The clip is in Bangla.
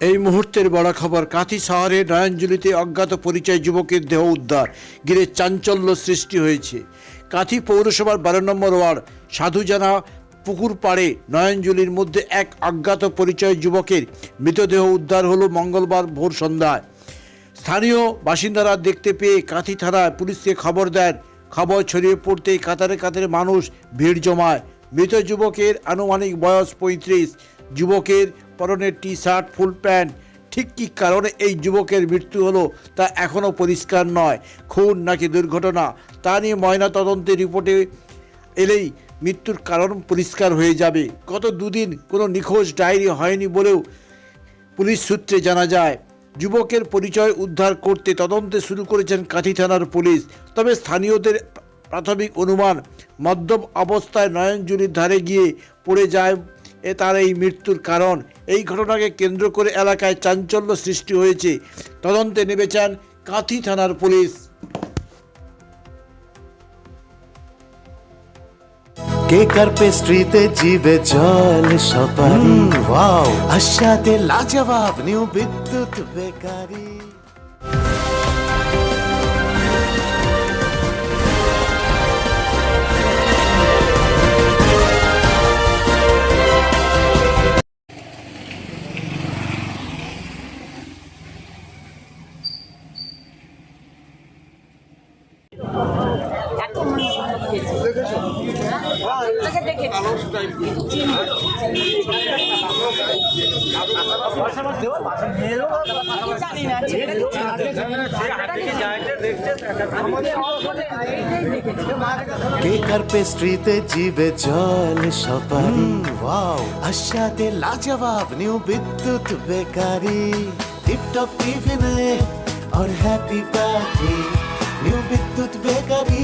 এই মুহূর্তের বড় খবর, কাঁথি শহরে নয়নজুলিতে অজ্ঞাত পরিচয় যুবকের দেহ উদ্ধার, ঘিরে চাঞ্চল্য সৃষ্টি হয়েছে। কাঁথি পৌরসভার বারো নম্বর ওয়ার্ড, সাধুজানা পুকুর পাড়ে নয়নজুলির মধ্যে এক অজ্ঞাত পরিচয় যুবকের মৃতদেহ উদ্ধার হলো মঙ্গলবার ভোর সন্ধ্যায়। স্থানীয় বাসিন্দারা দেখতে পেয়ে কাঁথি থানায় পুলিশকে খবর দেন। খবর ছড়িয়ে পড়তেই কাতারে কাতারে মানুষ ভিড় জমায়। মৃত যুবকের আনুমানিক বয়স পঁয়ত্রিশ। যুবকের পরনের টি শার্ট ফুল প্যান্ট, ঠিক কী কারণে এই যুবকের মৃত্যু হলো তা এখনও পরিষ্কার নয়। খুন নাকি দুর্ঘটনা, তা নিয়ে ময়না তদন্তের রিপোর্টে এলেই মৃত্যুর কারণ পরিষ্কার হয়ে যাবে। গত দুদিন কোনো নিখোঁজ ডায়েরি হয়নি বলেও পুলিশ সূত্রে জানা যায়। যুবকের পরিচয় উদ্ধার করতে তদন্তে শুরু করেছেন কাঁথি থানার পুলিশ। তবে স্থানীয়দের প্রাথমিক অনুমান, মদ্যপ অবস্থায় নয়নজুরির ধারে গিয়ে পড়ে যায় এ তার এই মৃত্যুর কারণ। এই ঘটনাকে কেন্দ্র করে এলাকায় চাঞ্চল্য সৃষ্টি হয়েছে। তদন্তে নেমেছেন কাঁথি থানার পুলিশ। কেকার পেস্ট্রিতে জিবে জল সপারি? ওয়াও। আশাতে লাজবাব নিউ বিদ্যুৎ বেকারি। জানি না ছেড়ে কেকার পেস্ট্রিতে জিবে জল সপারি ওয়াও আশাতে লাজবাব নিউ বিদ্যুৎ বেকারি টিপটপ টিফিনে और happy party new Bidyut bakery